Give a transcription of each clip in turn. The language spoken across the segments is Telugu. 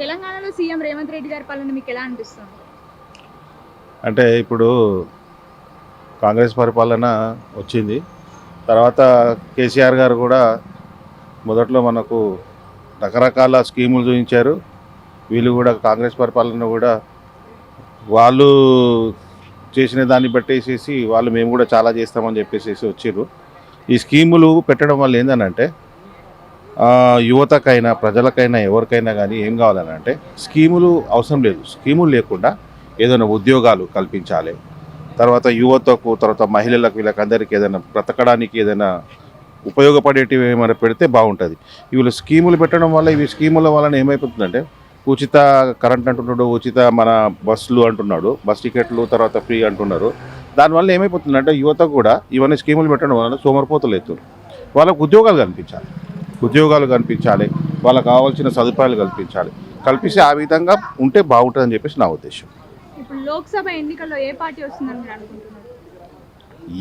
తెలంగాణలో సీఎం రేవంత్ రెడ్డి గారి పాలన మీకు ఎలా అనిపిస్తుంది? అంటే ఇప్పుడు కాంగ్రెస్ పరిపాలన వచ్చింది. తర్వాత కేసీఆర్ గారు కూడా మొదట్లో మనకు రకరకాల స్కీములు చూపించారు. వీళ్ళు కూడా కాంగ్రెస్ పరిపాలన కూడా వాళ్ళు చేసిన దాన్ని బట్టేసేసి వాళ్ళు మేము కూడా చాలా చేస్తామని చెప్పేసి వచ్చారు ఈ స్కీములు పెట్టడం వల్ల ఏంటంటే యువతకైనా ప్రజలకైనా ఎవరికైనా కానీ ఏం కావాలని అంటే స్కీములు అవసరం లేదు. స్కీములు లేకుండా ఏదైనా ఉద్యోగాలు కల్పించాలి. తర్వాత యువతకు తర్వాత మహిళలకు వీళ్ళకందరికీ ఏదైనా బ్రతకడానికి ఏదైనా ఉపయోగపడేటివి ఏమైనా పెడితే బాగుంటుంది. వీళ్ళు స్కీములు పెట్టడం వల్ల ఇవి స్కీముల వలన ఏమైపోతుందంటే ఉచిత కరెంట్ అంటున్నాడు ఉచిత మన బస్సులు అంటున్నాడు బస్ టికెట్లు తర్వాత ఫ్రీ అంటున్నారు. దానివల్ల ఏమైపోతుందంటే యువత కూడా ఇవన్నీ స్కీములు పెట్టడం వలన సోమరిపోతలు అవుతుంది వాళ్ళకు ఉద్యోగాలు కనిపించాలి ఉద్యోగాలు కల్పించాలి వాళ్ళకి కావాల్సిన సదుపాయాలు కల్పించాలి. కల్పిస్తే ఆ విధంగా ఉంటే బాగుంటుందని చెప్పేసి నా ఉద్దేశం. ఇప్పుడు లోక్సభ ఎన్నికల్లో ఏ పార్టీ వస్తుందని మీరు అనుకుంటున్నారు?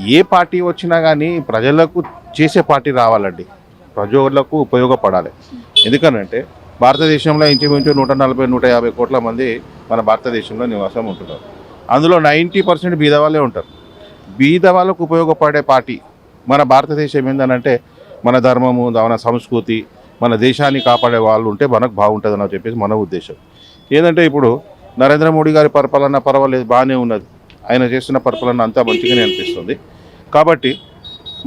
ఏ పార్టీ వచ్చినా కానీ ప్రజలకు చేసే పార్టీ రావాలండి. ప్రజలకు ఉపయోగపడాలి. ఎందుకనంటే భారతదేశంలో ఇంచుమించు నూట నలభై నూట యాభై కోట్ల మంది మన భారతదేశంలో నివాసం ఉంటున్నారు. అందులో నైంటీ పర్సెంట్ బీద వాళ్ళే ఉంటారు. బీద వాళ్ళకు ఉపయోగపడే పార్టీ మన భారతదేశం ఏంటనంటే మన ధర్మము మన సంస్కృతి మన దేశాన్ని కాపాడే వాళ్ళు ఉంటే మనకు బాగుంటుందని చెప్పేసి మన ఉద్దేశం. ఏంటంటే ఇప్పుడు నరేంద్ర మోడీ గారి పరిపాలన పర్వాలేదు బాగానే ఉన్నది. ఆయన చేస్తున్న పరిపాలన అంతా మంచిగానే అనిపిస్తుంది. కాబట్టి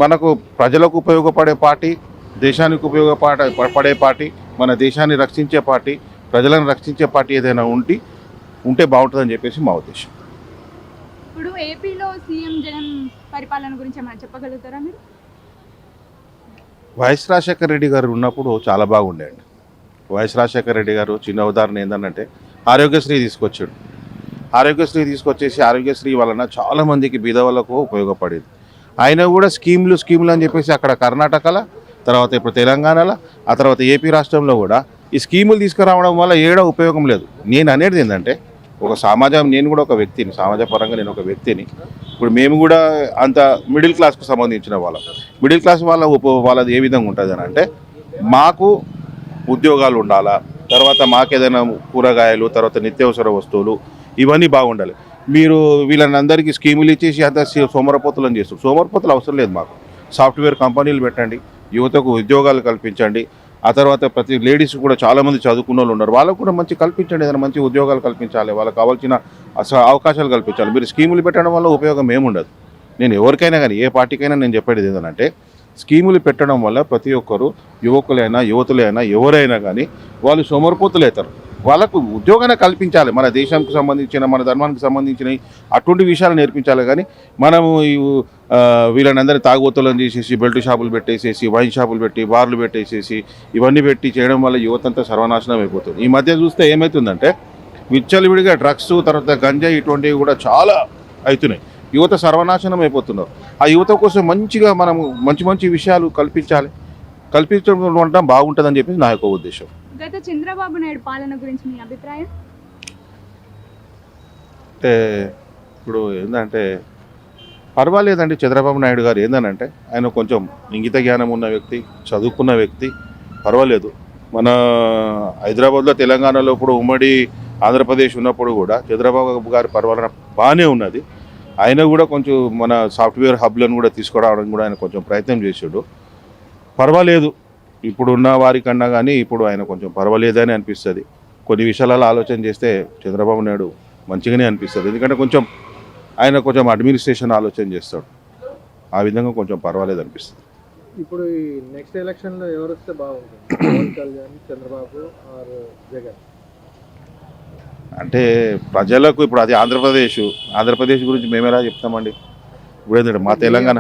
మనకు ప్రజలకు ఉపయోగపడే పార్టీ దేశానికి ఉపయోగపడే పడే పార్టీ మన దేశాన్ని రక్షించే పార్టీ ప్రజలను రక్షించే పార్టీ ఏదైనా ఉండి ఉంటే బాగుంటుందని చెప్పేసి మా ఉద్దేశం. ఇప్పుడు ఏపీలో సీఎం జగన్ పరిపాలన గురించి ఏమైనా చెప్పగలుగుతారా మీరు? వైఎస్ రాజశేఖర రెడ్డి గారు ఉన్నప్పుడు చాలా బాగుండేయండి. వైఎస్ రాజశేఖర రెడ్డి గారు చిన్న ఉదాహరణ ఏంటంటే ఆరోగ్యశ్రీ తీసుకొచ్చాడు. ఆరోగ్యశ్రీ తీసుకొచ్చేసి ఆరోగ్యశ్రీ వలన చాలామందికి బీద వాళ్ళకు ఉపయోగపడేది. ఆయన కూడా స్కీమ్లు స్కీమ్లు అని చెప్పేసి అక్కడ కర్ణాటకలో తర్వాత ఇప్పుడు తెలంగాణలో ఆ తర్వాత ఏపీ రాష్ట్రంలో కూడా ఈ స్కీములు తీసుకురావడం వల్ల ఏడా ఉపయోగం లేదు. నేను అనేది ఏంటంటే ఒక సమాజం నేను కూడా ఒక వ్యక్తిని సమాజ పరంగా నేను ఒక వ్యక్తిని. ఇప్పుడు మేము కూడా అంత మిడిల్ క్లాస్కు సంబంధించిన వాళ్ళం. మిడిల్ క్లాస్ వాళ్ళ ఉప వాళ్ళది ఏ విధంగా ఉంటుంది అని అంటే మాకు ఉద్యోగాలు ఉండాలా తర్వాత మాకేదైనా కూరగాయలు తర్వాత నిత్యావసర వస్తువులు ఇవన్నీ బాగుండాలి. మీరు వీళ్ళని అందరికీ స్కీములు ఇచ్చేసి అంత సి- సోమరపోతులను చేస్తారు. సోమరపోతులు అవసరం లేదు మాకు. సాఫ్ట్వేర్ కంపెనీలు పెట్టండి యువతకు ఉద్యోగాలు కల్పించండి ఆ తర్వాత ప్రతి లేడీస్ కూడా చాలామంది చదువుకున్న వాళ్ళు ఉన్నారు. వాళ్ళకు కూడా మంచి కల్పించండి ఏదైనా మంచి ఉద్యోగాలు కల్పించాలి వాళ్ళకి కావాల్సిన అవకాశాలు కల్పించాలి. మీరు స్కీములు పెట్టడం వల్ల ఉపయోగం ఏముండదు. నేను ఎవరికైనా కానీ ఏ పార్టీకైనా నేను చెప్పేది ఏంటంటే స్కీములు పెట్టడం వల్ల ప్రతి ఒక్కరు యువకులైనా యువతులైనా ఎవరైనా కానీ వాళ్ళు సోమరిపోతులు అవుతారు వాళ్ళకు ఉద్యోగాన్ని కల్పించాలి. మన దేశానికి సంబంధించిన మన ధర్మానికి సంబంధించిన అటువంటి విషయాలు నేర్పించాలి. కానీ మనము వీళ్ళని అందరినీ తాగుబోతులను చేసేసి బెల్ట్ షాపులు పెట్టేసేసి వైన్ షాపులు పెట్టి బార్లు పెట్టేసేసి ఇవన్నీ పెట్టి చేయడం వల్ల యువత అంతా సర్వనాశనం అయిపోతుంది. ఈ మధ్య చూస్తే ఏమవుతుందంటే విచ్చలవిడిగా డ్రగ్స్ తర్వాత గంజా ఇటువంటివి కూడా చాలా అవుతున్నాయి. యువత సర్వనాశనం అయిపోతున్నారు. ఆ యువత కోసం మంచిగా మనము మంచి మంచి విషయాలు కల్పించాలి. కల్పించడం ఉండడం బాగుంటుందని చెప్పేసి నా యొక్క ఉద్దేశం. గత చంద్రబాబు నాయుడు పాలన గురించి మీ అభిప్రాయం? అంటే ఇప్పుడు ఏంటంటే పర్వాలేదండి చంద్రబాబు నాయుడు గారు ఏందనంటే ఆయన కొంచెం ఇంగిత జ్ఞానం ఉన్న వ్యక్తి చదువుకున్న వ్యక్తి పర్వాలేదు. మన హైదరాబాద్లో తెలంగాణలో ఇప్పుడు ఉమ్మడి ఆంధ్రప్రదేశ్ ఉన్నప్పుడు కూడా చంద్రబాబు గారి పరిపాలన బాగానే ఉన్నది. ఆయన కూడా కొంచెం మన సాఫ్ట్వేర్ హబ్లను కూడా తీసుకురావడానికి కూడా ఆయన కొంచెం ప్రయత్నం చేశాడు. పర్వాలేదు. ఇప్పుడు ఉన్న వారికన్నా కానీ ఇప్పుడు ఆయన కొంచెం పర్వాలేదని అనిపిస్తుంది. కొన్ని విషయాలలో ఆలోచన చేస్తే చంద్రబాబు నాయుడు మంచిగానే అనిపిస్తుంది. ఎందుకంటే కొంచెం ఆయన కొంచెం అడ్మినిస్ట్రేషన్ ఆలోచన చేస్తాడు. ఆ విధంగా కొంచెం పర్వాలేదు అనిపిస్తుంది. ఇప్పుడు ఈ నెక్స్ట్ ఎలక్షన్లో ఎవరు వస్తే బాగుంటుంది? కళ్యాణ్ చంద్రబాబు ఆర్ జగన్? అంటే ప్రజలకు ఇప్పుడు అది ఆంధ్రప్రదేశ్. ఆంధ్రప్రదేశ్ గురించి మేము ఎలా చెప్తామండి? ఇప్పుడు ఏంటంటే మా తెలంగాణ?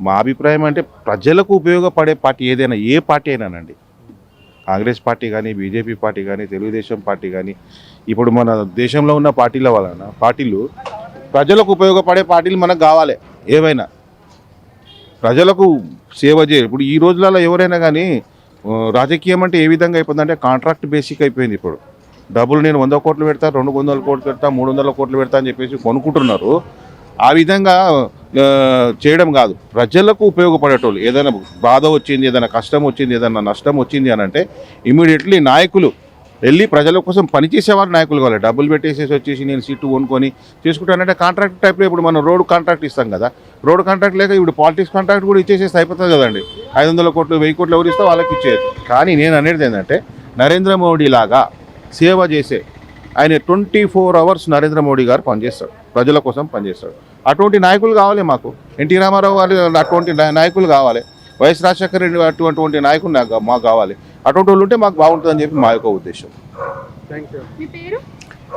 మా అభిప్రాయం అంటే ప్రజలకు ఉపయోగపడే పార్టీ ఏదైనా ఏ పార్టీ అయినానండి. కాంగ్రెస్ పార్టీ కానీ బీజేపీ పార్టీ కానీ తెలుగుదేశం పార్టీ కానీ ఇప్పుడు మన దేశంలో ఉన్న పార్టీల వలన పార్టీలు ప్రజలకు ఉపయోగపడే పార్టీలు మనకు కావాలి ఏవైనా. ప్రజలకు సేవ చేయాలి. ఇప్పుడు ఈ రోజులలో ఎవరైనా కానీ రాజకీయం అంటే ఏ విధంగా అయిపోతుందంటే కాంట్రాక్ట్ బేసిక్ అయిపోయింది ఇప్పుడు. డబ్బులు నేను వంద కోట్లు పెడతా రెండు వందల కోట్లు పెడతా మూడు వందల కోట్లు పెడతా అని చెప్పేసి కొనుక్కుంటున్నారు. ఆ విధంగా చేయడం కాదు. ప్రజలకు ఉపయోగపడేటోళ్ళు. ఏదైనా బాధ వచ్చింది ఏదైనా కష్టం వచ్చింది ఏదైనా నష్టం వచ్చింది అని అంటే ఇమీడియట్లీ నాయకులు వెళ్ళి ప్రజల కోసం పనిచేసేవారు నాయకులు కావాలి. డబ్బులు పెట్టేసేసి వచ్చేసి నేను సీటు కొనుక్కొని చేసుకుంటానంటే కాంట్రాక్ట్ టైప్లో ఇప్పుడు మనం రోడ్ కాంట్రాక్ట్ ఇస్తాం కదా. రోడ్ కాంట్రాక్ట్ లేక ఇప్పుడు పాలిటిక్స్ కాంట్రాక్ట్ కూడా ఇచ్చేసేసి అయిపోతుంది కదండి. ఐదు వందల కోట్లు వెయ్యి కోట్లు ఎవరు ఇస్తే వాళ్ళకి ఇచ్చేది కానీ నేను అనేది ఏంటంటే నరేంద్ర మోడీ లాగా సేవ చేసే ఆయన twenty four hours Narendra Modi garu పనిచేస్తాడు. ప్రజల కోసం పనిచేస్తాడు. అటువంటి నాయకులు కావాలి మాకు. ఎన్టీ రామారావు గారు అటువంటి నాయకులు కావాలి. వైఎస్ రాజశేఖర రెడ్డి అటువంటి నాయకులు నాకు మాకు కావాలి. అటువంటి వాళ్ళు ఉంటే మాకు బాగుంటుందని చెప్పి మా యొక్క ఉద్దేశం.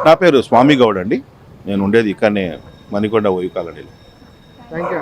నా పేరు స్వామి గౌడ్ అండి. నేను ఉండేది ఇక్కడనే మణికొండ ఓయి కాలనీలో థ్యాంక్ యూ